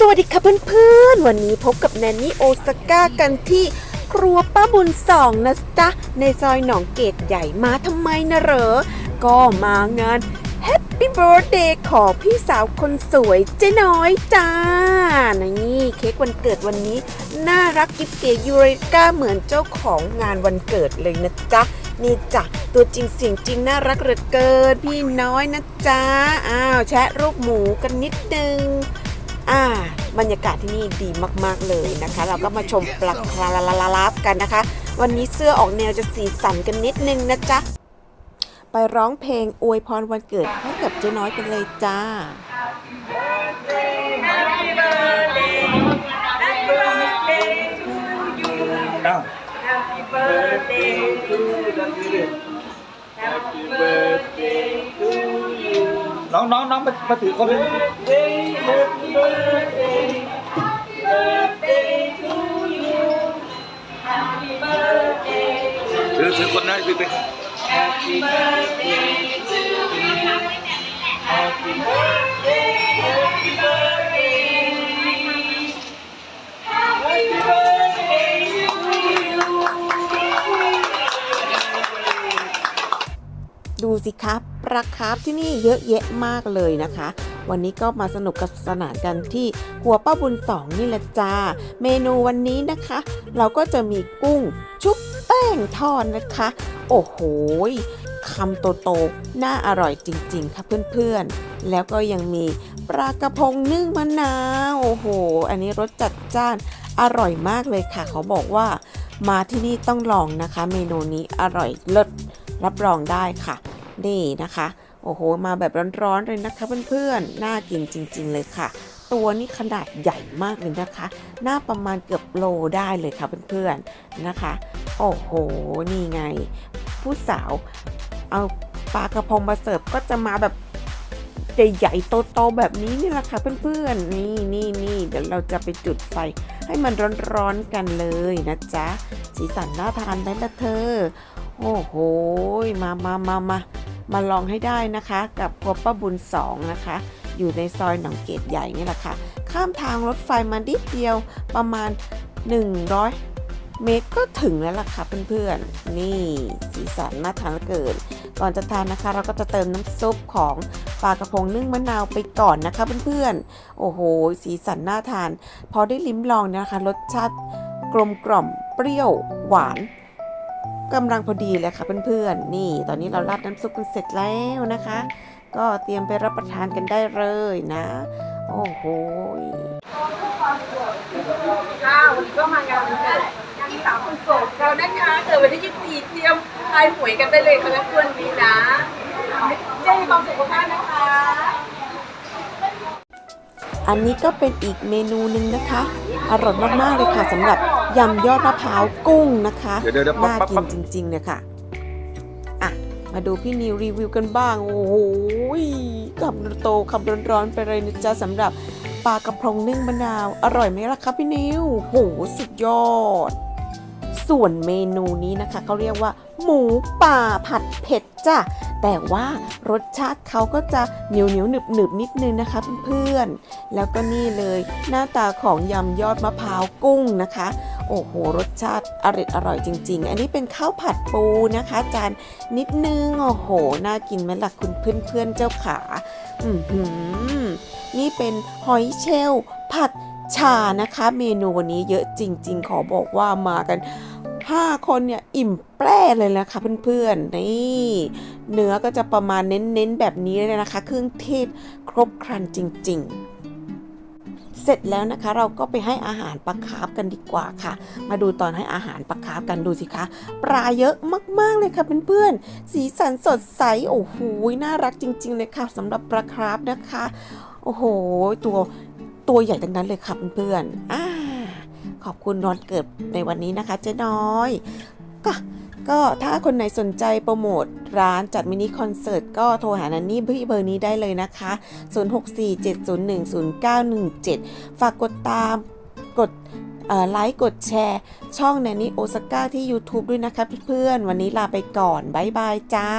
สวัสดีค่ะเพื่อนๆ วันนี้พบกับแนนนี่โอซาก้ากันที่ครัวป้าบุญสองนะจ๊ะ ในซอยหนองเกตใหญ่มาทำไมนะเหรอ ก็มางาน Happy Birthday ของพี่สาวคนสวยเจ๊น้อยจ้า นี่เค้กวันเกิดวันนี้ น่ารักกิ๊บเก๋ยูเรกาเหมือนเจ้าของงานวันเกิดเลยนะจ๊ะ นี่จ้ะตัวจริงเสียงจริงน่ารักเหลือเกินพี่น้อยนะจ๊ะ อ้าวแชะรูปหมูกันนิดนึง อ่าบรรยากาศที่นี่ดีมากๆเลยนะคะ เราก็มาชมปลักคลาลาลาลาลาบกันนะคะ วันนี้เสื้อออกแนวจะสีสันกันนิดนึงนะจ๊ะ ไปร้องเพลงอวยพรวันเกิดให้กับเจ๊น้อยกันเลยจ้าอ้าว Happy birthday to you. Happy birthday to you. น้องน้องน้องมามาถือคนนึง Birthday, happy birthday. Happy birthday to you. Happy birthday to ถือถือคนนั้นถือไป Happy birthday to you. Happy birthday, happy birthday. Happy birthday to you. ดูสิครับปลาคาร์ฟที่นี่เยอะแยะมากเลยนะคะ วันนี้ก็มาสนุกกับสนานกันที่หัวป้าบุญสองนี่แหละจ้า เมนูวันนี้นะคะ เราก็จะมีกุ้งชุบแป้งทอดนะคะ โอ้โหคำโตๆน่าอร่อยจริง ๆ ค่ะเพื่อนๆ แล้วก็ยังมีปลากระพงนึ่งมะนาว โอ้โห อันนี้รสจัดจ้านอร่อยมากเลยค่ะ เขาบอกว่ามาที่นี่ต้องลองนะคะ เมนูนี้อร่อยเลิศรับรองได้ค่ะ นี่นะคะ โอ้โห มาแบบร้อนๆเลยนะคะเพื่อนๆ น่ากินจริง ๆ เลยค่ะ ตัวนี้ขนาดใหญ่มากเลยนะคะ หน้าประมาณเกือบโลได้เลยค่ะเพื่อนๆ นะคะ โอ้โห นี่ไง ผู้สาว เอาปลากระพงมาเสิร์ฟก็จะมาแบบใหญ่ๆโตๆแบบนี้นี่แหละค่ะเพื่อนๆ นี่นี่นี่เดี๋ยวเราจะไปจุดไฟให้มันร้อนๆกันเลยนะจ๊ะ สีสันน่าทานไหมล่ะเธอ โอ้โห มามามามามา มาลองให้ได้นะคะ กับครัวป้าบุญสองนะคะ อยู่ในซอยหนองเกตใหญ่นี่แหละค่ะ ข้ามทางรถไฟมาดิดเดียวประมาณ 100 เมตรก็ถึงแล้วล่ะค่ะเพื่อนๆ นี่สีสันน่าทานเหลือเกิน ก่อนจะทานนะคะ เราก็จะเติมน้ำซุปของปลากระพงนึ่งมะนาวไปก่อนนะคะเพื่อนๆ โอ้โห สีสันน่าทาน พอได้ลิ้มลองนะคะ รสชาติกลมกล่อมเปรี้ยวหวาน กำลังพอดีเลยค่ะเพื่อนๆ นี่ ตอนนี้เราราดน้ำซุปกันเสร็จแล้วนะคะ ก็เตรียมไปรับประทานกันได้เลยนะ โอ้โหค่ะวันนี้ก็มางานวันเกิดงานสาวคนโสดเรานะคะเกิดวันที่ 24 เตรียมทายหวยกันได้เลยค่ะและควรนี้นะเจ้มีความสุขมากนะคะ อันนี้ก็เป็นอีกเมนูหนึ่งนะคะ อร่อยมากๆเลยค่ะสำหรับ ยำยอดมะพร้าวกุ้งนะคะเดี๋ยวเดี๋ยวเดี๋ยวปั๊บน่าปั๊บกิปั๊นบจริงๆเลยค่ะอะ มาดูพี่นิวรีวิวกันบ้าง โอ้โหคำโตคำร้อนๆไปเลยนะจ๊ะสำหรับปลากระพงนึ่งมะนาว อร่อยไหมล่ะคะพี่นิวโหสุดยอด ส่วนเมนูนี้นะคะเขาเรียกว่า หมูป่าผัดเผ็ดจ้ะแต่ว่ารสชาติเขาก็จะเหนียวเหนียวหนึบหนึบๆนิดนึงนะคะเพื่อนๆแล้วก็นี่เลยหน้าตาของยำยอดมะพร้าวกุ้งนะคะ โอ้โห รสชาติอร่อยอร่อยจริง ๆ อันนี้เป็นข้าวผัดปูนะคะ จานนิดนึง โอ้โห น่ากินไหมล่ะคุณเพื่อนๆเจ้าขา อือหือ นี่เป็นหอยเชลล์ผัดชานะคะ เมนูวันนี้เยอะจริง ๆ ขอบอกว่ามากัน 5 คนเนี่ยอิ่มแปร่เลยนะคะเพื่อนๆ นี่เนื้อก็จะประมาณเน้นๆแบบนี้เลยนะคะ เครื่องเทศครบครันจริง ๆ เสร็จแล้วนะคะ เราก็ไปให้อาหารปลาคาร์ฟกันดีกว่าค่ะ มาดูตอนให้อาหารปลาคาร์ฟกันดูสิคะปลาเยอะมากๆเลยค่ะเพื่อนๆสีสันสดใสโอ้โหน่ารักจริง ๆ เลยค่ะสำหรับปลาคาร์ฟนะคะ โอ้โห ตัวตัวใหญ่ทั้งนั้นเลยค่ะเพื่อนๆอ่าขอบคุณนอนเกิดในวันนี้นะคะเจ๊น้อย ก็ ก็ถ้าคนไหนสนใจโปรโมทร้านจัดมินิคอนเสิร์ตก็โทรหานันนี่ที่เบอร์นี้ได้เลยนะคะ 0647010917 ฝากกดตามกดไลค์กดแชร์ ช่องแนนนี่โอซาก้าที่ YouTube ด้วยนะคะเพื่อนๆวันนี้ลาไปก่อน บ๊ายบายจ้า